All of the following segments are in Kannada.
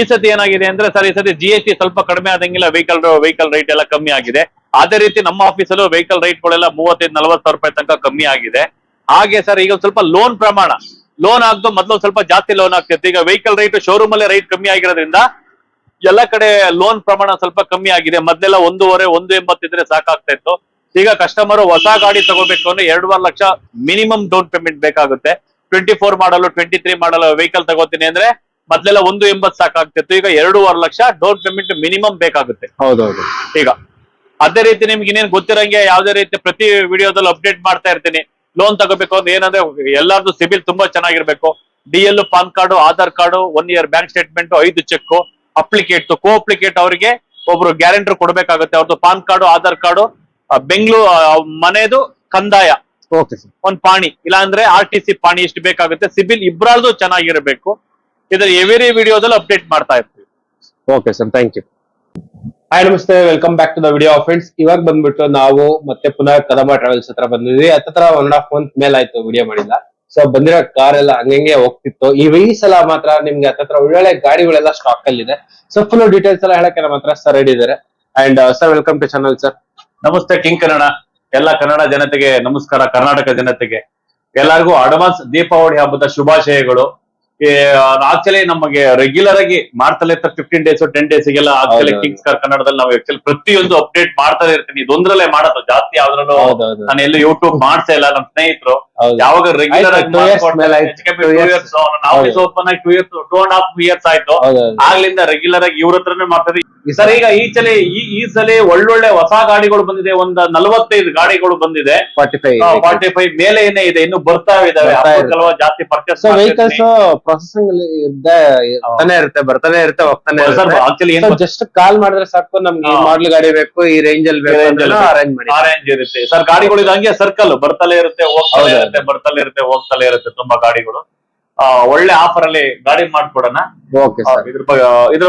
ಈ ಸತಿ ಏನಾಗಿದೆ ಅಂದ್ರೆ ಸರ್, ಈ ಸತಿ ಜಿ ಎಸ್ ಟಿ ಸ್ವಲ್ಪ ಕಡಿಮೆ ಆದಂಗಿಲ್ಲ ವೆಹಿಕಲ್ ವೆಹಿಕಲ್ ರೇಟ್ ಎಲ್ಲ ಕಮ್ಮಿ ಆಗಿದೆ. ಅದೇ ರೀತಿ ನಮ್ಮ ಆಫೀಸಲ್ಲೂ ವೆಹಿಕಲ್ ರೇಟ್ ಗಳೆಲ್ಲ ಮೂವತ್ತೈದು, ನಲವತ್ತು ಸಾವಿರ ರೂಪಾಯಿ ತನಕ ಕಮ್ಮಿ ಆಗಿದೆ. ಹಾಗೆ ಸರ್, ಈಗ ಸ್ವಲ್ಪ ಲೋನ್ ಪ್ರಮಾಣ ಲೋನ್ ಆಗ್ದು ಮೊದಲು ಸ್ವಲ್ಪ ಜಾಸ್ತಿ ಲೋನ್ ಆಗ್ತಿತ್ತು. ಈಗ ವೆಹಿಕಲ್ ರೇಟ್ ಶೋರೂಮ್ ಅಲ್ಲೇ ರೈಟ್ ಕಮ್ಮಿ ಆಗಿರೋದ್ರಿಂದ ಎಲ್ಲ ಕಡೆ ಲೋನ್ ಪ್ರಮಾಣ ಸ್ವಲ್ಪ ಕಮ್ಮಿ ಆಗಿದೆ. ಮೊದಲೆಲ್ಲ ಒಂದೂವರೆ, ಒಂದು ಎಂಬತ್ತಿದ್ರೆ ಸಾಕಾಗ್ತಾ ಇತ್ತು ಈಗ ಕಸ್ಟಮರ್ ಹೊಸ ಗಾಡಿ ತಗೋಬೇಕು ಅಂದ್ರೆ ಎರಡೂವರೆ ಲಕ್ಷ ಮಿನಿಮಮ್ ಡೌನ್ ಪೇಮೆಂಟ್ ಬೇಕಾಗುತ್ತೆ. Twenty four model twenty three model vehicle ತಗೋತೀನಿ ಅಂದ್ರೆ ಮೊದ್ಲೆಲ್ಲ ಒಂದು ಎಂಬತ್ ಸಾಕಾಗ್ತಿತ್ತು. ಈಗ ಎರಡೂವರೆ ಲಕ್ಷ ಡೌನ್ ಪೇಮೆಂಟ್ ಮಿನಿಮಮ್ ಬೇಕಾಗುತ್ತೆ. ಹೌದೌದು. ಈಗ ಅದೇ ರೀತಿ ನಿಮ್ಗೆ ಇನ್ನೇನು ಗೊತ್ತಿರಂಗೆ ಯಾವ್ದೇ ರೀತಿ ಪ್ರತಿ ವಿಡಿಯೋದಲ್ಲಿ ಅಪ್ಡೇಟ್ ಮಾಡ್ತಾ ಇರ್ತೀನಿ. ಲೋನ್ ತಗೋಬೇಕು ಅಂದ್ರೆ ಏನಂದ್ರೆ ಎಲ್ಲಾರ್ದು ಸಿಬಿಲ್ ತುಂಬಾ ಚೆನ್ನಾಗಿರ್ಬೇಕು. D L PAN card Aadhaar card one year bank statement ಐದು ಚೆಕ್ ಅಪ್ಲಿಕೇಟ್ ಕೋ ಅಪ್ಲಿಕೇಟ್ ಅವರಿಗೆ ಒಬ್ರು ಗ್ಯಾರಂಟರ್ ಕೊಡ್ಬೇಕಾಗುತ್ತೆ. ಅವ್ರದ್ದು PAN card Aadhaar card Bengaluru ಮನೆದು ಕಂದಾಯ. ಒಂದ್ ಪಾಣಿ. ಇಲ್ಲಾಂದ್ರೆ ಆರ್ ಟಿ ಸಿ ಪಾಣಿ ಎಷ್ಟು ಬೇಕಾಗುತ್ತೆ. ಸಿಬಿಲ್ ಇಬ್ರಾಲ್ದು ಚೆನ್ನಾಗಿರ್ಬೇಕು. ಇದ್ರ ಎವ್ರಿ ವಿಡಿಯೋದಲ್ಲಿ ಅಪ್ಡೇಟ್ ಮಾಡ್ತಾ ಇರ್ತೀವಿ. Okay sir thank you hi ನಮಸ್ತೆ. Welcome back to the video friends ಇವಾಗ ಬಂದ್ಬಿಟ್ಟು ನಾವು ಮತ್ತೆ ಪುನಃ ಕದಮ ಟ್ರಾವೆಲ್ಸ್ ಹತ್ರ ಬಂದಿದ್ವಿ. ಹತ್ರ ಒನ್ ಅಂಡ್ ಹಾಫ್ ಮಂತ್ ಮೇಲೆ ಆಯ್ತು ವಿಡಿಯೋ ಮಾಡಿಲ್ಲ. ಸೊ ಬಂದಿರೋ ಕಾರ್ ಎಲ್ಲ ಹಂಗಂಗೆ ಹೋಗ್ತಿತ್ತು. ಈ ಈ ಸಲ ಮಾತ್ರ ನಿಮ್ಗೆ ಹತ್ರ ಒಳ್ಳೊಳ್ಳೆ ಗಾಡಿಗಳೆಲ್ಲ ಸ್ಟಾಕ್ ಅಲ್ಲಿ ಇದೆ ಸೊ ಫುಲ್ ಡೀಟೇಲ್ಸ್ ಎಲ್ಲ ಹೇಳಕ್ಕೆ ನಮ್ಮ ಹತ್ರ ಸರ್ ರೆಡಿ ಇದಾರೆ and sir welcome to channel sir ನಮಸ್ತೆ ಕಿಂಗ್ ಕನ್ನಡ ಎಲ್ಲ ಕನ್ನಡ ಜನತೆಗೆ ನಮಸ್ಕಾರ ಕರ್ನಾಟಕ ಜನತೆಗೆ. ಎಲ್ಲರಿಗೂ ಅಡ್ವಾನ್ಸ್ ದೀಪಾವಳಿ ಹಬ್ಬದ ಶುಭಾಶಯಗಳು. ಆಕ್ಚುಲಿ ನಮಗೆ ರೆಗ್ಯುಲರ್ ಆಗಿ ಮಾಡ್ತಲೇ ಇರ್ತಾರೆ ಫಿಫ್ಟೀನ್ ಡೇಸ್ ಟೆನ್ ಡೇಸ್ ಗೆಲ್ಲ ಆಕ್ಚುಲಿ ಕಿಂಗ್ಸ್ ಕಾರ್ ಕನ್ನಡದಲ್ಲಿ ನಾವು ಆಕ್ಚುಲಿ ಪ್ರತಿಯೊಂದು ಅಪ್ಡೇಟ್ ಮಾಡ್ತಾನೆ ಇರ್ತೀನಿ. ಇದೊಂದ್ರಲ್ಲೇ ಮಾಡೋದು ಜಾಸ್ತಿ ಯಾವ್ದ್ರಲ್ಲೂ ನಾನು ಎಲ್ಲೂ ಯೂಟ್ಯೂಬ್ ಮಾಡ್ತಾ ಇಲ್ಲ. ನಮ್ಮ ಸ್ನೇಹಿತರು ಯಾವಾಗ ರೆಗ್ಯುಲರ್ ಆಗಿ two years ಮೇಲೆ ಆಯ್ತು. Two years. ಆಫೀಸ್ ಓಪನ್ ಆಗಿ two years two and half years ಆಯ್ತು. ಹೌದೌದು ಆಗ್ಲಿಂದ ರೆಗ್ಯುಲರ್ ಆಗಿ ಇವ್ರ ಹತ್ರನೇ ಮಾಡ್ತಾರೆ. ಸರ್ ಈಗ ಈ ಸಲ ಈ ಈ ಸಲ ಒಳ್ಳೊಳ್ಳೆ ಹೊಸ ಗಾಡಿಗಳು ಬಂದಿದೆ. ಒಂದ್ ನಲವತ್ತೈದು ಗಾಡಿಗಳು ಬಂದಿದೆ. ಫಾರ್ಟಿ ಫೈವ್ ಫಾರ್ಟಿ ಫೈವ್ ಮೇಲೆ ಏನೇ ಇದೆ. ಇನ್ನು ಬರ್ತಾ ಇದಾವೆ. ಬರ್ತಾ ಇದೆ. ಹಬ್ಬಕ್ಕಲ್ವಾ ಜಾಸ್ತಿ ಪರ್ಚೇಸ್ ಸೊ ವೆಹಿಕಲ್ಸ್ ಪ್ರೊಸೆಸಿಂಗ್ ಇದ್ದೇ ಬರ್ತಾನೆ ಇರುತ್ತೆ ಬರ್ತಾನೆ ಇರುತ್ತೆ ಹೋಗ್ತಾನೆ ಇರುತ್ತೆ. ಆಕ್ಚುಲಿ ಜಸ್ಟ್ ಕಾಲ್ ಮಾಡಿದ್ರೆ ಸಾಕು ನಮ್ಗೆ ಈ ಹಾ. ಮಾಡಲ್ ಗಾಡಿ ಬೇಕು ಈ ರೇಂಜ್ ಅಲ್ಲಿ ಬೇಕು range ಅಲ್ಲಿ ಅರೇಂಜ್ ಮಾಡಿ. ಆರೆಂಜ್ ಇರುತ್ತೆ. ಸರ್ ಗಾಡಿಗಳು ಇದು ಹಂಗೆ ಸರ್ಕಲ್ ಬರ್ತಲೇ ಇರುತ್ತೆ ಹೋಗ್ತಾ ಹೌದು. ಇರುತ್ತೆ ಬರ್ತಲೇ ಇರುತ್ತೆ ಹೋಗ್ತಲೇ ಇರುತ್ತೆ ತುಂಬಾ ಗಾಡಿಗಳು. ಆ, ಒಳ್ಳೆ ಆಫರ್ ಅಲ್ಲಿ ಗಾಡಿ ಮಾಡ್ಕೊಡೋಣ. ಓಕೆ ಆ, ಸರ್ ಇದ್ರ ಬಗ್ಗೆ ಇದ್ರ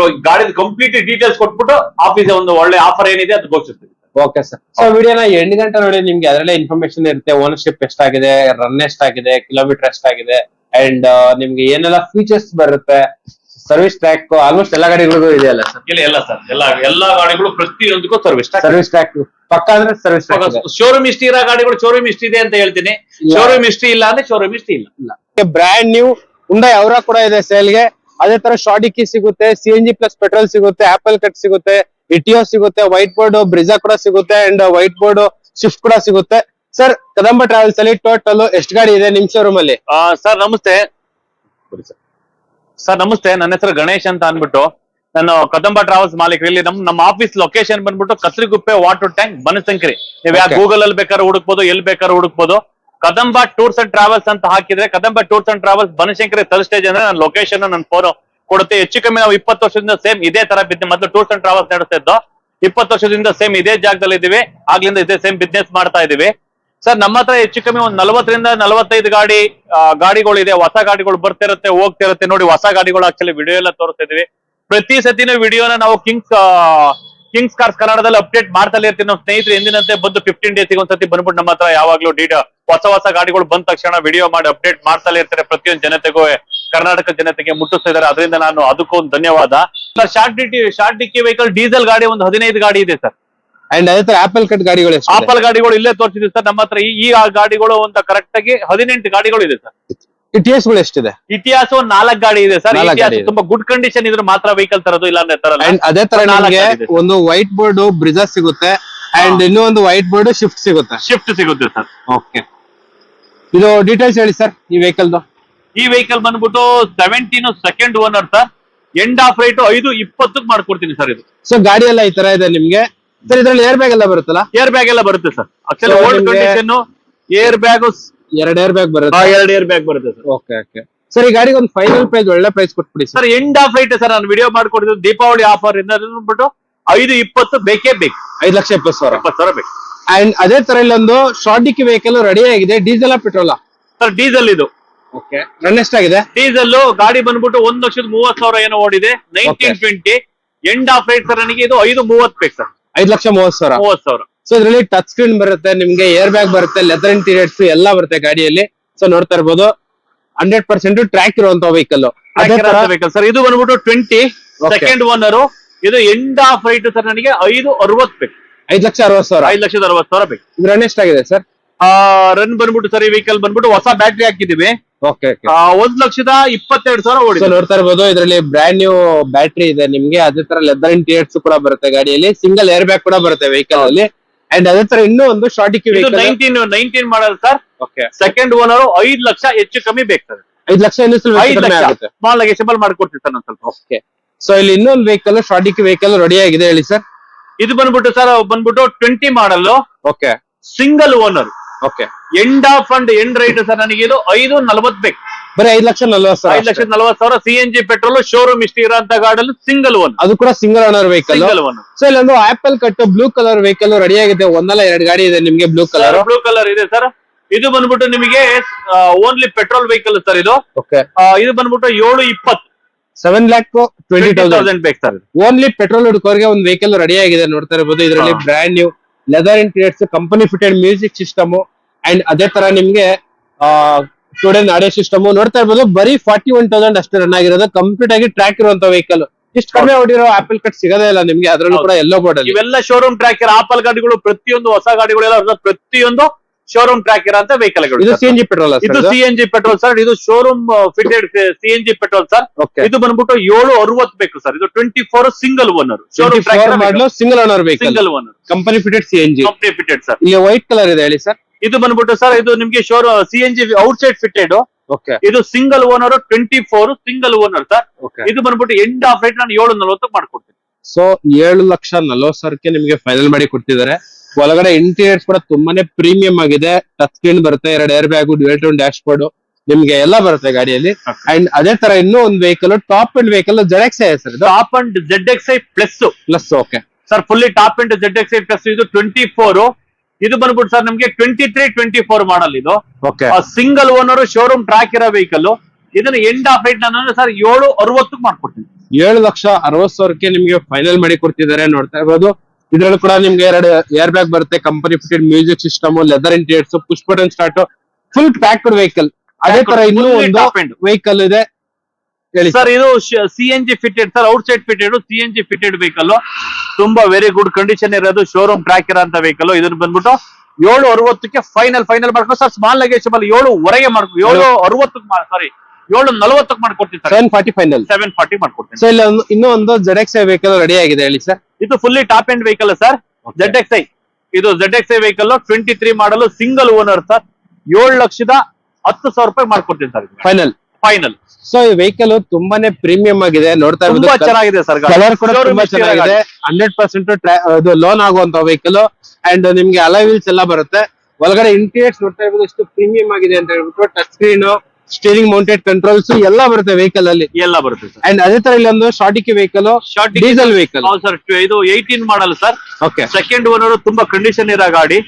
ಕಂಪ್ಲೀಟ್ ಡೀಟೇಲ್ಸ್ ಕೊಟ್ಬಿಟ್ಟು ಆಫೀಸ್ ಒಂದು ಒಳ್ಳೆ ಆಫರ್ ಏನಿದೆ ಅದು ಘೋಷಿಸ್ತೀವಿ. ಓಕೆ ಸರ್ ಸೊ ವಿಡಿಯೋನ ಎಂಟು ಗಂಟೆ ನೋಡಿ ನಿಮ್ಗೆ ಅದರಲ್ಲೇ ಇನ್ಫಾರ್ಮೇಶನ್ ಇರುತ್ತೆ. ಓನರ್ಶಿಪ್ ಎಷ್ಟಾಗಿದೆ ರನ್ ಎಷ್ಟಾಗಿದೆ ಕಿಲೋಮೀಟರ್ ಎಷ್ಟಾಗಿದೆ ಅಂಡ್ ನಿಮ್ಗೆ ಏನೆಲ್ಲ ಫೀಚರ್ಸ್ ಬರುತ್ತೆ ಸರ್ವಿಸ್ ಟ್ರ್ಯಾಕ್ ಆಲ್ಮೋಸ್ಟ್ ಎಲ್ಲಾ ಗಾಡಿಗಳಿಗೂ ಇದೆ ಅಲ್ಲ ಸರ್ ಇಲ್ಲ ಎಲ್ಲ ಸರ್ ಎಲ್ಲ ಎಲ್ಲಾ ಗಾಡಿಗಳು ಪ್ರತಿಯೊಂದಕ್ಕೂ ಸರ್ವಿಸ್ ಸರ್ವಿಸ್ ಟ್ರ್ಯಾಕ್ ಪಕ್ಕ ಅಂದ್ರೆ ಸರ್ವಿಸ್ ಶೋರೂಮ್ ಇಷ್ಟ ಇರೋ ಗಾಡಿಗಳು ಶೋರೂಮ್ ಇಷ್ಟ ಇದೆ ಅಂತ ಹೇಳ್ತೀನಿ. ಶೋರೂಮ್ ಇಷ್ಟ ಇಲ್ಲ ಅಂದ್ರೆ ಶೋರೂಮ್ ಇಷ್ಟ ಇಲ್ಲ. ಬ್ರ್ಯಾಂಡ್ ನ್ಯೂ ಉಂಡೈ ಅವರ ಕೂಡ ಇದೆ ಸೇಲ್ಗೆ ಅದೇ ತರ ಶಾಡಿಕಿ ಸಿಗುತ್ತೆ C N G plus petrol ಸಿಗುತ್ತೆ ಆಪಲ್ ಕಟ್ ಸಿಗುತ್ತೆ ಇಟಿಯೋ ಸಿಗುತ್ತೆ ವೈಟ್ ಬೋರ್ಡ್ ಬ್ರಿಜಾ ಕೂಡ ಸಿಗುತ್ತೆ ಅಂಡ್ ವೈಟ್ ಬೋರ್ಡ್ ಸ್ವಿಫ್ಟ್ ಕೂಡ ಸಿಗುತ್ತೆ. ಸರ್ ಕದಂಬ ಟ್ರಾವೆಲ್ಸ್ ಅಲ್ಲಿ ಟೋಟಲ್ ಎಷ್ಟು ಗಾಡಿ ಇದೆ ನಿಮ್ ಶೋರೂಮ್ ಅಲ್ಲಿ? ಸರ್ ನಮಸ್ತೆ. ಸರ್ ನಮಸ್ತೆ. ನನ್ನ ಹೆಸರು ಗಣೇಶ್ ಅಂತ ಅನ್ಬಿಟ್ಟು ನಾನು ಕದಂಬ ಟ್ರಾವೆಲ್ಸ್ ಮಾಲೀಕರು. ಇಲ್ಲಿ ನಮ್ ನಮ್ಮ ಆಫೀಸ್ ಲೊಕೇಶನ್ ಬಂದ್ಬಿಟ್ಟು ಕತ್ರಿಗುಪ್ಪೆ ವಾಟರ್ ಟ್ಯಾಂಕ್ ಬನಶಂಕರಿ. ನೀವ್ ಯಾವ. ಗೂಗಲ್ ಅಲ್ಲಿ ಬೇಕಾದ್ರೆ ಹುಡುಕ್ಬೋದು ಎಲ್ಲಿ ಬೇಕಾದ್ರೆ ಹುಡುಕ್ಬೋದು. ಕದಂಬ ಟೂರ್ಸ್ ಅಂಡ್ ಟ್ರಾವೆಲ್ಸ್ ಅಂತ ಹಾಕಿದ್ರೆ Kadamba tours and travels Banashankari third stage ಅಂದ್ರೆ ನನ್ನ ಲೊಕೇಶನ್ ನನ್ನ ಫೋನ್ ಕೊಡುತ್ತೆ. ಹೆಚ್ಚು ಕಮ್ಮಿ ನಾವು ಇಪ್ಪತ್ತು ವರ್ಷದಿಂದ ಸೇಮ್ ಇದೇ ತರ ಬಿದ್ದೆ ಮೊದಲು ಟೂರ್ಸ್ ಅಂಡ್ ಟ್ರಾವೆಲ್ಸ್ ನಡೆಸ್ತಾ ಇದ್ದು ಇಪ್ಪತ್ತು ವರ್ಷದಿಂದ ಸೇಮ್ ಇದೇ ಜಾಗದಲ್ಲಿ ಇದೀವಿ ಆಗ್ಲಿಂದ ಇದೇ ಸೇಮ್ ಬಿಸ್ನೆಸ್ ಮಾಡ್ತಾ ಇದೀವಿ ಸರ್, ನಮ್ಮ ಹತ್ರ ಹೆಚ್ಚು ಕಮ್ಮಿ ಒಂದ್ ನಲವತ್ತರಿಂದ ನಲವತ್ತೈದು ಗಾಡಿ ಗಾಡಿಗಳು ಗಾಡಿಗಳಿದೆ. ಹೊಸ ಗಾಡಿಗಳು ಬರ್ತಿರತ್ತೆ, ಹೋಗ್ತಿರತ್ತೆ. ನೋಡಿ, ಹೊಸ ಗಾಡಿಗಳು ಆಕ್ಚುಲಿ ವಿಡಿಯೋ ಎಲ್ಲ ತೋರಿಸ್ತಾ ಇದೀವಿ ಪ್ರತಿ ಸತಿನೂ ವಿಡಿಯೋನ ನಾವು ಕಿಂಗ್ಸ್ ಕಿಂಗ್ಸ್ ಕಾರ್ಸ್ ಕನ್ನಡದಲ್ಲಿ ಅಪ್ಡೇಟ್ ಮಾಡ್ತಲೇ ಇರ್ತೀವಿ. ನಮ್ಮ ಸ್ನೇಹಿತರು ಎಂದಿನಂತೆ ಬಂದು ಫಿಫ್ಟೀನ್ ಡೇಸ್ ಒಂದ್ಸತಿ ಬಂದ್ಬಿಟ್ಟು ನಮ್ಮ ಹತ್ರ ಯಾವಾಗ್ಲೂ ಡೀಟ ಹೊಸ ಹೊಸ ಗಾಡಿಗಳು ಬಂದ ತಕ್ಷಣ ವಿಡಿಯೋ ಮಾಡಿ ಅಪ್ಡೇಟ್ ಮಾಡ್ತಲೇ ಇರ್ತಾರೆ. ಪ್ರತಿಯೊಂದು ಜನತೆಗೂ, ಕರ್ನಾಟಕ ಜನತೆಗೆ ಮುಟ್ಟಿಸ್ತಾ ಇದಾರೆ ಅದರಿಂದ ನಾನು ಅದಕ್ಕೂ ಒಂದು ಧನ್ಯವಾದ. ಸರ್ ಶಾರ್ಟ್ ಡಿಟಿ ಶಾರ್ಟ್ ಡಿಕ್ಕಿ ವೆಹಿಕಲ್ ಡೀಸೆಲ್ ಗಾಡಿ ಒಂದು ಹದಿನೈದು ಗಾಡಿ ಇದೆ, ಸರ್. ಅಂಡ್ ಅದೇ ತರ ಆಪಲ್ ಕಟ್ ಗಾಡಿಗಳು ಆಪಲ್ ಗಾಡಿಗಳು ಇಲ್ಲೇ ತೋರಿಸಿದ್ವಿ ಸರ್. ನಮ್ಮ ಹತ್ರ ಈ ಗಾಡಿಗಳು ಅಂತ ಕರೆಕ್ಟ್ ಆಗಿ ಹದಿನೆಂಟು ಗಾಡಿಗಳು ಇದೆ ಸರ್. ಇತಿಹಾಸಗಳು ಗಳು ಎಷ್ಟಿದೆ? ಇತಿಹಾಸ ಒಂದ್ ನಾಲ್ಕು ಗಾಡಿ ಇದೆ ಸರ್. ನಾಲ್ಕು ಗಾಡಿ ಇದೆ. ತುಂಬಾ ಗುಡ್ ಕಂಡೀಷನ್ ಇದ್ರೆ ಮಾತ್ರ ವೆಹಿಕಲ್ ತರೋದು ಇಲ್ಲ ಅಂದ್ರೆ ತರಲ್ಲ. ಅಂಡ್ ಅದೇ ತರ ನಾಲ್ಕು ನಿಮ್ಗೆ ಗಾಡಿ ಇದೆ ಒಂದು ವೈಟ್ ಬೋರ್ಡ್ ಬ್ರಿಜಾ ಸಿಗುತ್ತೆ ಅಂಡ್ ಇನ್ನೂ ಒಂದು ವೈಟ್ ಬೋರ್ಡ್ ಶಿಫ್ಟ್ ಸಿಗುತ್ತೆ. ಶಿಫ್ಟ್ ಸಿಗುತ್ತೆ ಸರ್. ಓಕೆ ಇದು ಡೀಟೇಲ್ಸ್ ಹೇಳಿ ಸರ್ ಈ ವೆಹಿಕಲ್ದು ಈ ವೆಹಿಕಲ್ ಬಂದ್ಬಿಟ್ಟು seventeen second owner sir. End of rate ಐದು ಇಪ್ಪತ್ತಕ್ಕೆ ಮಾಡ್ಕೊಡ್ತೀನಿ ಸರ್ ಇದು. ಸೊ ಗಾಡಿ ಎಲ್ಲ ಈ ತರ ಇದೆ ನಿಮ್ಗೆ. ಸರ್ ಇದ್ರಲ್ಲಿ ಏರ್ ಬ್ಯಾಗ್ ಎಲ್ಲ ಬರುತ್ತಲ್ಲ? ಏರ್ ಬ್ಯಾಗ್ ಎಲ್ಲ ಬರುತ್ತೆ ಸರ್ ಆಕ್ಚುಲಿ So, ಓಲ್ಡ್ ನಿಮ್ಗೆ- ಕಂಡೀಷನ್ ಏರ್ ಬ್ಯಾಗ್ ಎರಡ್ ಏರ್ ಬ್ಯಾಗ್ ಬರುತ್ತೆ? ಎರಡು ಏರ್ ಬ್ಯಾಗ್ ಬರುತ್ತೆ ಸರ್ ಓಕೆ ಓಕೆ ಸರ್ ಈ ಗಾಡಿಗೆ ಒಂದು ಫೈನಲ್ ಪ್ರೈಸ್ ಒಳ್ಳೆ ಪ್ರೈಸ್ ಕೊಟ್ಬಿಡಿ sir sir end of right sir ನಾನು ವಿಡಿಯೋ ಮಾಡ್ಕೊಡಿದ್ದು ದೀಪಾವಳಿ ಆಫರ್ ಇಂದ ಬಂದ್ಬಿಟ್ಟು ಐದು ಇಪ್ಪತ್ತು ಬೇಕೇ ಬೇಕು. ಐದು ಲಕ್ಷ ಇಪ್ಪತ್ತು ಸಾವಿರ. ಇಪ್ಪತ್ತು ಸಾವಿರ ಬೇಕು. ಅಂಡ್ ಅದೇ ತರ ಇಲ್ಲೊಂದು ಶಾರ್ಟಿಕ್ ವೆಹಿಕಲ್ ರೆಡಿ ಆಗಿದೆ ಡೀಸೆಲ್ ಪೆಟ್ರೋಲ್ ಸರ್ ಡೀಸೆಲ್ ಇದು. ಓಕೆ ರನ್ ಎಷ್ಟಾಗಿದೆ ಡೀಸೆಲ್ ಗಾಡಿ ಬಂದ್ಬಿಟ್ಟು ಒಂದ್ ಲಕ್ಷದ ಮೂವತ್ ಸಾವಿರ ಏನೋ ಓಡಿದೆ. Nineteen Okay. Twenty end of right sir ನನಗೆ ಇದು ಐದು ಮೂವತ್ ಬೇಕು ಸರ್ ಐದ್ ಲಕ್ಷ ಮೂವತ್ ಸಾವಿರ. ಮೂವತ್ ಸಾವಿರ. ಸೊ ಇದರಲ್ಲಿ ಟಚ್ ಸ್ಕ್ರೀನ್ ಬರುತ್ತೆ ನಿಮ್ಗೆ ಏರ್ ಬ್ಯಾಗ್ ಬರುತ್ತೆ ಲೆದರ್ ಇಂಟೀರಿಯರ್ಸ್ ಎಲ್ಲ ಬರುತ್ತೆ ಗಾಡಿಯಲ್ಲಿ. ಸೊ ನೋಡ್ತಾ ಇರ್ಬೋದು. ಹಂಡ್ರೆಡ್ ಪರ್ಸೆಂಟ್ ಟ್ರ್ಯಾಕ್ ಇರುವಂತ ವೆಹಿಕಲ್ ವೆಹಿಕಲ್ ಸರ್ ಇದು ಬಂದ್ಬಿಟ್ಟು ಟ್ವೆಂಟಿ. ಸೆಕೆಂಡ್ ಓನರ್ ಇದು ಎಂಡ್ ಆಫ್ ರೈಟ್ ಸರ್ ನನಗೆ ಐದು ಅರವತ್ ಬೇಕು. ಐದ್ ಲಕ್ಷ ಅರವತ್ ಸಾವಿರ. ಐದ್ ಲಕ್ಷದ ಅರವತ್ ಸಾವಿರ ಬೇಕು. ರನ್ ಎಷ್ಟಾಗಿದೆ ಸರ್ ಆ ರನ್ ಬಂದ್ಬಿಟ್ಟು ಸರ್ ಈ ವೆಹಿಕಲ್ ಬಂದ್ಬಿಟ್ಟು ಹೊಸ ಬ್ಯಾಟ್ರಿ ಹಾಕಿದೀವಿ ಒಂದ್ ಲಕ್ಷದ ಇಪ್ಪತ್ತೆರಡು ಸಾವಿರ ಓಡಿ ನೋಡ್ತಾ ಇರ್ಬೋದು ಇದರಲ್ಲಿ ಬ್ರ್ಯಾಂಡ್ ನ್ಯೂ ಬ್ಯಾಟ್ರಿ ಇದೆ ನಿಮ್ಗೆ. ಅದೇ ತರ ಲೆದರ್ ಇಂಟಿಯರ್ಸ್ ಕೂಡ ಬರುತ್ತೆ ಗಾಡಿಯಲ್ಲಿ. ಸಿಂಗಲ್ ಏರ್ ಬ್ಯಾಗ್ ಕೂಡ ಬರುತ್ತೆ ವೆಹಿಕಲ್ ಅಲ್ಲಿ. ಅಂಡ್ ಅದೇ ತರ ಇನ್ನೂ ಒಂದು short nineteen nineteen model sir okay second owner ಐದ್ ಲಕ್ಷ ಹೆಚ್ಚು ಕಮ್ಮಿ ಬೇಕಾದ್ರೆ ಐದ್ ಲಕ್ಷ ಇನ್ನೂ ಸ್ವಲ್ಪ ನೆಗೆಷಬಲ್ ಮಾಡ್ಕೊಡ್ತೀವಿ ಸರ್ ಸ್ವಲ್ಪ. ಓಕೆ ಸೊ ಇಲ್ಲಿ ಇನ್ನೊಂದು ವೆಹಿಕಲ್ ಶಾರ್ಟಿಕ್ ವೆಹಿಕಲ್ ರೆಡಿ ಆಗಿದೆ ಹೇಳಿ ಸರ್ ಇದು ಬಂದ್ಬಿಟ್ಟು ಸರ್ ಬಂದ್ಬಿಟ್ಟು twenty model okay single owner okay. End of and end right sir ನನಗೆ ಇದು ಐದು ನಲವತ್ ಬೇಕು. ಬರೀ ಐದು ಲಕ್ಷ ನಲ್ವತ್ತು ಐದು ಲಕ್ಷ ಲಕ್ಷದ ನಲವತ್ ಸಾವಿರ C N G petrol showroom ಇಷ್ಟ ಇರೋಂತ ಗಾಡಲ್ಲಿ ಸಿಂಗಲ್ ಒನ್ ಅದು ಕೂಡ single owner vehicle single one so ಇಲ್ಲೊಂದು ಆಪಲ್ ಕಟ್ ಬ್ಲೂ ಕಲರ್ ವೆಹಿಕಲ್ ರೆಡಿ ಆಗಿದೆ. ಒಂದಲ್ಲ ಎರಡು ಗಾಡಿ ಇದೆ ನಿಮಗೆ ಬ್ಲೂ ಕಲರ್ ಬ್ಲೂ ಕಲರ್ ಇದೆ ಸರ್ ಇದು ಬಂದ್ಬಿಟ್ಟು ನಿಮಗೆ ಓನ್ಲಿ ಪೆಟ್ರೋಲ್ ವೆಹಿಕಲ್ ಸರ್ ಇದು. ಓಕೆ ಇದು ಬಂದ್ಬಿಟ್ಟು ಏಳು ಇಪ್ಪತ್ತು. ಸೆವೆನ್ ಲ್ಯಾಕ್ ಟ್ವೆಂಟಿ ತೌಸಂಡ್ ಬೇಕು ಸರ್ ಓನ್ಲಿ ಪೆಟ್ರೋಲ್ ಹುಡುಕೋರಿಗೆ ಒಂದು ವೆಹಿಕಲ್ ರೆಡಿ ಆಗಿದೆ ನೋಡ್ತಾ ಇರಬಹುದು ಇದರಲ್ಲಿ brand brand new leather interiors company fitted music system and ಅದೇ ತರ ನಿಮ್ಗೆ ಸ್ಟೂಡೆಂಟ್ ಆಡಿಯೋ ಸಿಸ್ಟಮ್ ನೋಡ್ತಾ ಇರ್ಬೋದು ಬರೀ ಫಾರ್ಟಿ ಒನ್ ತೌಸಂಡ್ ಅಷ್ಟೇ ರನ್ ಆಗಿರೋದು. ಕಂಪ್ಲೀಟ್ ಆಗಿ ಟ್ರ್ಯಾಕ್ ಇರುವಂತ ವೆಹಿಕಲ್ ಇಷ್ಟು ಕಡಿಮೆ ಹೊಡಿರೋ ಆಪಲ್ ಕಟ್ ಸಿಗೋದೇ ಇಲ್ಲ ನಿಮ್ಗೆ. ಅದರಲ್ಲೂ ಕೂಡ ಎಲ್ಲೋ ಬೋರ್ಡ್ ಇವೆಲ್ಲ ಶೋರೂಮ್ ಟ್ರ್ಯಾಕ್ ಆಪಲ್ ಗಾಡಿಗಳು ಪ್ರತಿಯೊಂದು ಹೊಸ ಗಾಡಿಗಳೆಲ್ಲ ಪ್ರತಿಯೊಂದು ಶೋರೂಮ್ ಟ್ರ್ಯಾಕ್ ಇರುವಂತ ವೆಹಿಕಲ್ ಇದು ಸಿ ಎನ್ ಜಿ ಪೆಟ್ರೋಲ್ ಇದು ಸಿಎನ್ಜಿ ಪೆಟ್ರೋಲ್ ಸರ್ ಇದು showroom fitted CNG N G petrol sir okay ಇದು ಬಂದ್ಬಿಟ್ಟು ಏಳು ಅರವತ್ ಬೇಕು ಸರ್ ಇದು twenty four single owner showroom model single owner ಬೇಕು single owner company fitted CNG company fitted sir ಇಲ್ಲಿ ವೈಟ್ ಕಲರ್ ಇದೆ ಹೇಳಿ ಸರ್ ಇದು ಬಂದ್ಬಿಟ್ಟು ಸರ್ ಇದು ನಿಮ್ಗೆ showroom C N G outside fitted okay ಇದು single owner twenty four single owner sir okay ಇದು ಬಂದ್ಬಿಟ್ಟು ಎಂಡ್ ಆಫ್ ರೇಟ್ ನಾನು ಏಳು ನಲ್ವತ್ತು ಮಾಡ್ಕೊಡ್ತೀನಿ. ಸೊ ಏಳು ಲಕ್ಷ ನಲ್ವತ್ತು ಸಾವಿರಕ್ಕೆ ನಿಮಗೆ ಫೈನಲ್ ಮಾಡಿ ಕೊಟ್ಟಿದ್ದಾರೆ. ಒಳಗಡೆ ಇಂಟೀರಿಯರ್ಸ್ ಕೂಡ ತುಂಬಾನೇ ಪ್ರೀಮಿಯಂ ಆಗಿದೆ. ಟಚ್ ಸ್ಕ್ರೀನ್ ಬರುತ್ತೆ ಎರಡು air bag dual tone dashboard ನಿಮ್ಗೆ ಎಲ್ಲ ಬರುತ್ತೆ ಗಾಡಿಯಲ್ಲಿ. ಅಂಡ್ ಅದೇ ತರ ಇನ್ನೂ ಒಂದು vehicle top end vehicle Z X sir ಇದು? Top end Z X I plus plus okay sir fully top end Z X I plus ಇದು ಟ್ವೆಂಟಿ ಫೋರ್ ಇದು ಬಂದ್ಬಿಟ್ಟು ಸರ್ ನಮ್ಗೆ twenty three twenty four model ಇದು okay single owner showroom track ಇರೋ ವೆಹಿಕಲ್ ಇದನ್ನ ಎಂಡ್ ಆಫ್ ರೇಟ್ ನಾನು ಸರ್ ಏಳು ಅರವತ್ತಕ್ಕೆ ಮಾಡ್ಕೊಡ್ತೀನಿ. ಏಳು ಲಕ್ಷ ಅರವತ್ತು ಸಾವಿರಕ್ಕೆ ನಿಮ್ಗೆ ಫೈನಲ್ ಮಾಡಿ ಕೊಡ್ತಿದ್ದಾರೆ ನೋಡ್ತಾ ಇರ್ಬೋದು. ಇದ್ರಲ್ಲಿ ಕೂಡ ನಿಮ್ಗೆ ಎರಡು ಏರ್ ಬ್ಯಾಗ್ ಬರುತ್ತೆ company fitted music system leather interiors push button start full packed vehicle ಅದೇ ತರ ಇನ್ನೂ ಒಂದು ವೆಹಿಕಲ್ ಇದೆ. ಹೇಳಿ. ಸರ್ ಇದು C N G fitted sir outside fitted C N G fitted vehicle ತುಂಬಾ ವೆರಿ ಗುಡ್ ಕಂಡೀಷನ್ ಇರೋದು ಶೋರೂಮ್ ಟ್ರ್ಯಾಕ್ ಇರೋಂತ ವೆಹಿಕಲ್ ಇದನ್ನ ಬಂದ್ಬಿಟ್ಟು ಏಳು ಅರವತ್ತಕ್ಕೆ ಫೈನಲ್ ಫೈನಲ್ ಮಾಡ್ಕೊ ಸರ್ ಸ್ಮಾಲ್ ಲಗೇಜಬಲ್ ಏಳು ಹೊರಗೆ ಮಾಡ್ಕೊ ಏಳು ಅರವತ್ತಕ್ಕೆ ಸಾರಿ ಏಳು ನಲವತ್ತಕ್ಕೆ ಮಾಡ್ಕೊಡ್ತೀನಿ sir seven forty final seven forty ಮಾಡ್ಕೊಡ್ತೀನಿ. ಸರ್ ಇಲ್ಲ ಇನ್ನೂ ಒಂದು ಜೆಡೆಕ್ಸ್ ವೆಹಿಕಲ್ ರೆಡಿ ಆಗಿದೆ ಹೇಳಿ ಸರ್ ಇದು fully top end vehicle sir. Z X I ಇದು Z X I vehicle twenty three model single owner sir. ಏಳು ಲಕ್ಷದ ಹತ್ತು ಸಾವಿರ ರೂಪಾಯಿ ಮಾಡ್ಕೊಡ್ತೀನಿ ಸರ್ ಫೈನಲ್ ಫೈನಲ್ ಸೊ ಈ ವೆಹಿಕಲ್ ತುಂಬಾನೇ ಪ್ರೀಮಿಯಂ ಆಗಿದೆ. ನೋಡ್ತಾ ತುಂಬಾ ಇರ್ಬೋದು ಚೆನ್ನಾಗಿದೆ ಸರ್ ಕಲರ್ ಕೂಡ ತುಂಬಾ ಚೆನ್ನಾಗಿದೆ. ಹಂಡ್ರೆಡ್ ಪರ್ಸೆಂಟ್ ಇದು ಲೋನ್ ಆಗುವಂತ ವೆಹಿಕಲ್ ಅಂಡ್ ನಿಮ್ಗೆ ಅಲೈ ವೀಲ್ಸ್ ಎಲ್ಲ ಬರುತ್ತೆ. ಒಳಗಡೆ ಇಂಟೀರಿಯರ್ಸ್ ನೋಡ್ತಾ ಇರ್ಬೋದು ಎಷ್ಟು ಪ್ರೀಮಿಯಂ ಆಗಿದೆ ಅಂತ ಹೇಳ್ಬಿಟ್ಟು touch screen steering mounted controls ಎಲ್ಲ ಬರುತ್ತೆ ವೆಹಿಕಲ್ ಅಲ್ಲಿ. ಎಲ್ಲ ಬರುತ್ತೆ ಸರ್ ಅಂಡ್ ಅದೇ ತರ ಇಲ್ಲಿ ಒಂದು ಶಾರ್ಟಿಕ್ ವೆಹಿಕಲ್ ಶಾರ್ಟ್ ಡೀಸೆಲ್ ವೆಹಿಕಲ್ ಹೌದು ಸರ್ ಇದು eighteen model sir okay second owner ತುಂಬಾ ಕಂಡೀಷನ್ ಇರೋ ಗಾಡಿ.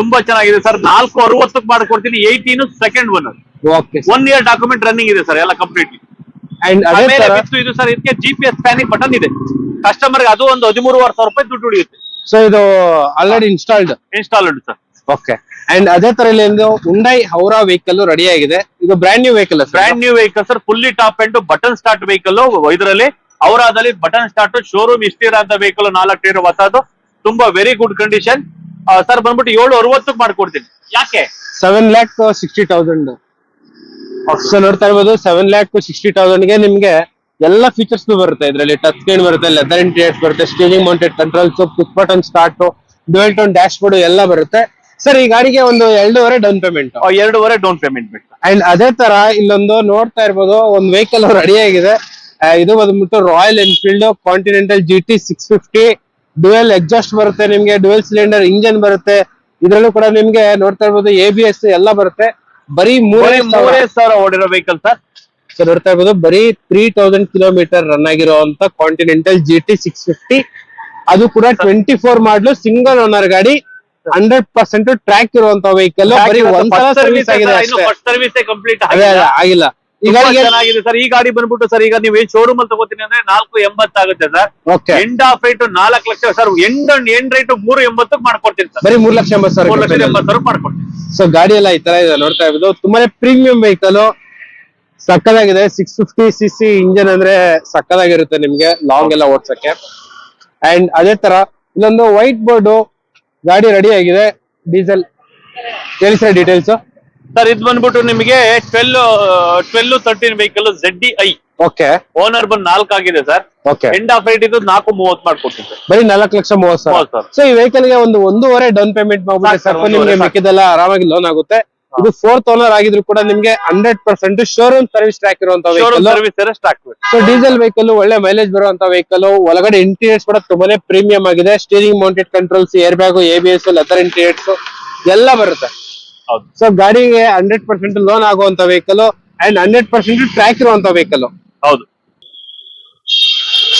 ತುಂಬಾ ಚೆನ್ನಾಗಿದೆ ಸರ್ ನಾಲ್ಕು ಅರವತ್ತು ಮಾಡ್ಕೊಡ್ತೀನಿ eighteen second owner okay one year document running ಇದೆ ಸರ್ ಎಲ್ಲ ಕಂಪ್ಲೀಟ್ ಅಂಡ್ ಅದೇ ಇದು ಸರ್ ಇದಕ್ಕೆ G P S panic button ಇದೆ. ಕಸ್ಟಮರ್ ಅದು ಒಂದು ಹದಿಮೂರುವರೆ ಸಾವಿರ ರೂಪಾಯಿ ದುಡ್ಡು ಉಳಿಯುತ್ತೆ. ಸೊ ಇದು already installed installed sir okay and ಅದೇ ತರ ಇಲ್ಲಿ ಉಂಡೈ ಹೌರಾ ವೆಹಿಕಲ್ ರೆಡಿ ಆಗಿದೆ ಇದು brand new vehicle brand new vehicle sir fully top end button start vehicle ಇದರಲ್ಲಿ ಹೌರಾದಲ್ಲಿ ಬಟನ್ ಸ್ಟಾರ್ಟ್ ಶೋರೂಮ್ ಇಷ್ಟಿರ ಅಂತ ವೆಹಿಕಲ್ ನಾಲ್ಕು ಟೈರ್ ಹೊಸದು. ತುಂಬಾ ವೆರಿ ಗುಡ್ ಕಂಡೀಷನ್ ಸರ್ ಬಂದ್ಬಿಟ್ಟು ಏಳು ಅರವತ್ತು ಮಾಡ್ಕೊಡ್ತೀನಿ. ಯಾಕೆ? Seven lakh sixty thousand so ನೋಡ್ತಾ ಇರ್ಬೋದು ಸೆವೆನ್ ಲ್ಯಾಕ್ ಸಿಕ್ಸ್ಟಿ ತೌಸಂಡ್ಗೆ ನಿಮ್ಗೆ ಎಲ್ಲ ಫೀಚರ್ಸ್ ಬರುತ್ತೆ. ಇದರಲ್ಲಿ ಟಚ್ ಸ್ಕ್ರೀನ್ ಬರುತ್ತೆ ಲೆದರ್ ಇಂಟೀರಿಯರ್ಸ್ ಬರುತ್ತೆ steering mounted controls push button start tone dashboard ಎಲ್ಲ ಬರುತ್ತೆ. ಸರ್ ಈ ಗಾಡಿಗೆ ಒಂದು ಎರಡೂವರೆ ಡೌನ್ ಪೇಮೆಂಟ್ ಎರಡೂವರೆ ಡೌನ್ ಪೇಮೆಂಟ್ ಬೇಕು. ಅಂಡ್ ಅದೇ ತರ ಇಲ್ಲೊಂದು ನೋಡ್ತಾ ಇರ್ಬೋದು ಒಂದು ವೆಹಿಕಲ್ ರೆಡಿ ಆಗಿದೆ. ಇದು ಬಂದ್ಬಿಟ್ಟು Royal Enfield Continental G T six fifty dual exhaust ಬರುತ್ತೆ ನಿಮ್ಗೆ ಡುವೆಲ್ ಸಿಲಿಂಡರ್ ಇಂಜನ್ ಬರುತ್ತೆ. ಇದ್ರಲ್ಲೂ ಕೂಡ ನಿಮ್ಗೆ ನೋಡ್ತಾ ಇರ್ಬೋದು ಎ ಬಿ ಎಸ್ ಎಲ್ಲ ಬರುತ್ತೆ. ಬರೀ ಮೂರೇ ಬರೀ ಮೂರೇ ಸಾವಿರ ಓಡಿರೋ ವೆಹಿಕಲ್ ಸರ್ ಸರ್ ನೋಡ್ತಾ ಇರ್ಬೋದು ಬರೀ ತ್ರೀ ತೌಸಂಡ್ ಕಿಲೋಮೀಟರ್ ರನ್ ಆಗಿರುವಂತ Continental G T six fifty ಅದು ಕೂಡ twenty four model single owner ಗಾಡಿ. ಹಂಡ್ರೆಡ್ ಪರ್ಸೆಂಟ್ ಟ್ರ್ಯಾಕ್ ಇರುವಂತ ವೆಹಿಕಲ್ ಬರೀ ಒಂದ್ಸಲ ಸರ್ವಿಸ್ ಆಗಿದೆ ಸರ್ವಿಸ್ ಕಂಪ್ಲೀಟ್ ಆಗಿಲ್ಲ. ಈಗ ಚೆನ್ನಾಗಿದೆ ಸರ್ ಈ ಗಾಡಿ ಬಂದ್ಬಿಟ್ಟು ಸರ್ ಈಗ ನೀವು ಶೋರೂಮ್ ಅಲ್ಲಿ ತಗೋತೀನಿ ಅಂದ್ರೆ ನಾಲ್ಕು ಎಂಬತ್ತಾಗುತ್ತೆ ಸರ್ ಎಂಡ್ ಆಫ್ ರೇಟ್ ನಾಲ್ಕು lakh sir end end right ಮೂರು ಎಂಬತ್ತಕ್ಕೆ ಮಾಡ್ಕೊಡ್ತೀನಿ ಸರ್ ಬರೀ ಮೂರ್ ಲಕ್ಷ ಎಂಬತ್ತು ಮೂರು ಲಕ್ಷ ಎಂಬತ್ತು ಸಾವಿರ ಮಾಡ್ಕೊಡ್ತೀನಿ. ಸೊ ಗಾಡಿ ಎಲ್ಲ ಈ ತರ ಇದೆ ನೋಡ್ತಾ ಇರಬಹುದು ತುಂಬಾನೇ premium vehicle ಸಕ್ಕದಾಗಿದೆ. Six fifty C C engine ಅಂದ್ರೆ ಸಕ್ಕದಾಗಿರುತ್ತೆ ನಿಮ್ಗೆ ಲಾಂಗ್ ಎಲ್ಲ ಓಡ್ಸಕ್ಕೆ. ಅಂಡ್ ಅದೇ ತರ ಇಲ್ಲೊಂದು ವೈಟ್ ಬೋರ್ಡ್ ಗಾಡಿ ರೆಡಿ ಆಗಿದೆ. ಡೀಸೆಲ್ ಹೇಳಿ ಸರ್ ಡೀಟೇಲ್ಸ್ ಸರ್ ಇದು ಬಂದ್ಬಿಟ್ಟು ನಿಮಗೆ twelve twelve thirteen vehicle Z D I okay owner ಬಂದ್ ನಾಲ್ಕು ಆಗಿದೆ sir okay end of rate ಇದು ನಾಲ್ಕು ಮೂವತ್ತು ಮಾಡ್ಕೊಡ್ತೀನಿ ಸರ್ ಬರೀ ನಾಲ್ಕು ಲಕ್ಷ ಮೂವತ್ತು ಸಾವಿರ. ಸರ್ ಸೊ ಈ ವೆಹಿಕಲ್ಗೆ ಒಂದು ಒಂದೂವರೆ ಡೌನ್ ಪೇಮೆಂಟ್ ಮಾಡ್ಬಿಟ್ಟು ಸರ್, ನಿಮಗೆ. ಮಿಕ್ಕಿದೆಲ್ಲ ಆರಾಮಾಗಿ ಲೋನ್ ಆಗುತ್ತೆ. ಇದು ಫೋರ್ತ್ ಓನರ್ ಆಗಿದ್ರು ಕೂಡ ನಿಮ್ಗೆ hundred percent showroom service track ಇರುವಂತ ಸೊ ಡೀಸೆಲ್ ವೆಹಿಕಲ್ ಒಳ್ಳೆ ಮೈಲೇಜ್ ಬರುವಂತ ವೆಹಿಕಲ್ ಒಳಗಡೆ ಇಂಟೀರಿಯರ್ಸ್ ಕೂಡ ತುಂಬಾನೇ ಪ್ರೀಮಿಯಂ ಆಗಿದೆ. Steering mounted controls air bag ABS leather interiors ಎಲ್ಲ ಬರುತ್ತೆ. ಹೌದು. ಸೊ ಗಾಡಿಗೆ ಹಂಡ್ರೆಡ್ ಪರ್ಸೆಂಟ್ ಲೋನ್ ಆಗುವಂತ vehicle and hundred percent track ಇರುವಂತ ವೆಹಿಕಲ್ ಹೌದು.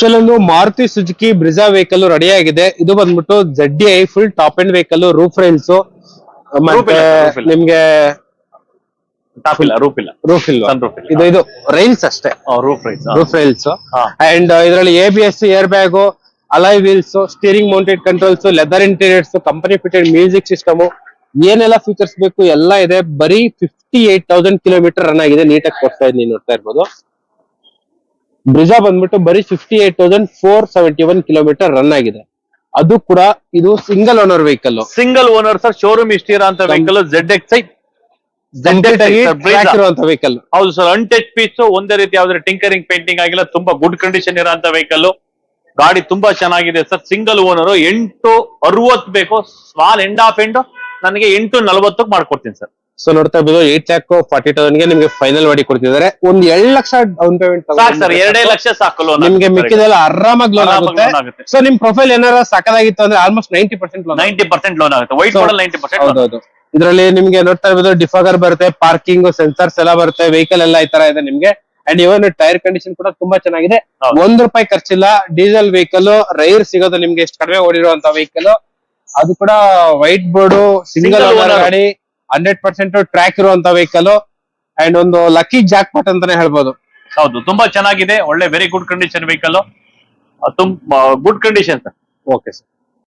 ಇಲ್ಲೊಂದು Maruti Suzuki Brezza vehicle ready ಆಗಿದೆ. ಇದು ಬಂದ್ಬಿಟ್ಟು ZD I full top and vehicle roof rails ಮತ್ತೆ ನಿಮ್ಗೆ ಟಾಪ್ ಇಲ್ಲ ರೂಪ್ ಇಲ್ಲ ರೂಫ್ ಸನ್ ಇಲ್ಲ ಇದು ಇದು ರೈಲ್ಸ್ ಅಷ್ಟೇ. Roof rails roof rails and ಇದರಲ್ಲಿ A B S air bag alloy wheels steering mounted controls leather interiors company fitted music system ಏನೆಲ್ಲ ಫೀಚರ್ಸ್ ಬೇಕು ಎಲ್ಲ ಇದೆ. ಬರೀ fifty eight thousand kilometre run ಆಗಿದೆ. ನೀಟಾಗಿ ಕೊಡ್ತಾ ಇದ್ದೀನಿ ನೋಡ್ತಾ ಇರ್ಬೋದು. ಬ್ರಿಜಾ ಬಂದ್ಬಿಟ್ಟು ಬರೀ fifty eight thousand four seventy one kilometre run ಆಗಿದೆ. ಅದು ಕೂಡ ಇದು single owner vehicle single owner sir showroom ಇಷ್ಟಿರೋ ಅಂತ vehicle Z X I vehicle ಹೌದು ಸರ್ ಅನ್ಟೆಚ್ ಪೀಸ್ ಒಂದೇ ರೀತಿ ಯಾವ್ದು ಟಿಂಕರಿಂಗ್ ಪೇಂಟಿಂಗ್ ಆಗಿಲ್ಲ ತುಂಬಾ ಗುಡ್ ಕಂಡೀಷನ್ ಇರೋ ವೆಹಿಕಲ್ ಗಾಡಿ ತುಂಬಾ ಚೆನ್ನಾಗಿದೆ ಸರ್ ಸಿಂಗಲ್ ಓನರ್ ಎಂಟು ಅರವತ್ ಬೇಕು ಸ್ಮಾಲ್ ಎಂಡ್ ಆಫ್ ಎಂಡ್ ನನಗೆ ಎಂಟು ನಲವತ್ತಕ್ಕೆ ಮಾಡ್ಕೊಡ್ತೀನಿ ಸರ್ ಸೊ ನೋಡ್ತಾ ಇರ್ಬೋದು ಏಟ್ ಲ್ಯಾಕ್ ಫಾರ್ಟಿ ತೌಸಂಡ್ಗೆ ನಿಮ್ಗೆ ಫೈನಲ್ ಮಾಡಿ ಕೊಡ್ತಿದ್ದಾರೆ. ಒಂದ್ ಎರಡ್ ಲಕ್ಷ ಡೌನ್ ಪೇಮೆಂಟ್ ಸರ್ ಎರಡೇ ಲಕ್ಷ ಸಾಕು ಲೋನ್ ನಿಮ್ಗೆ ಮಿಕ್ಕಿದೆಲ್ಲ ಆರಾಮಾಗಿ ಲೋನ್ ಆಗುತ್ತೆ. ಸೊ ನಿಮ್ ಪ್ರೊಫೈಲ್ ಏನಾರ ಸಾಕಾಗಿತ್ತು ಅಂದ್ರೆ almost ninety percent loan ninety percent loan ಆಗುತ್ತೆ. ವೈಟ್ ಮಾಡಲ್ ನೈಂಟಿ ಪರ್ಸೆಂಟ್ ಹೌದೌದು. ಇದರಲ್ಲಿ ನಿಮ್ಗೆ ನೋಡ್ತಾ ಇರ್ಬೋದು ಡಿಫಾಗರ್ ಬರುತ್ತೆ ಪಾರ್ಕಿಂಗ್ ಸೆನ್ಸರ್ಸ್ ಎಲ್ಲ ಬರುತ್ತೆ ವೆಹಿಕಲ್ ಎಲ್ಲ ಈ ತರ ಇದೆ ನಿಮ್ಗೆ. ಅಂಡ್ ಇವನ್ ಟೈರ್ ಕಂಡೀಷನ್ ಕೂಡ ತುಂಬಾ ಚೆನ್ನಾಗಿದೆ. ಒಂದ್ ರೂಪಾಯಿ ಖರ್ಚಿಲ್ಲ ಡೀಸೆಲ್ ವೆಹಿಕಲ್ ರೈರ್ ಸಿಗೋದು ನಿಮ್ಗೆ ಎಷ್ಟು ಕಡಿಮೆ ಓಡಿರುವಂತ ವೆಹಿಕಲ್ ಅದು ಕೂಡ ವೈಟ್ ಬೋರ್ಡ್ ಸಿಂಗಲ್ ಗಾಡಿ ಹಂಡ್ರೆಡ್ ಪರ್ಸೆಂಟ್ ಟ್ರ್ಯಾಕ್ ಇರುವಂತ ವೆಹಿಕಲ್ ಅಂಡ್ ಒಂದು ಲಕ್ಕಿ ಜಾಕ್ ಪಾಟ್ ಅಂತಾನೆ ಹೇಳ್ಬೋದು. ಹೌದು ತುಂಬಾ ಚೆನ್ನಾಗಿದೆ ಒಳ್ಳೆ very good condition vehicle good condition sir okay sir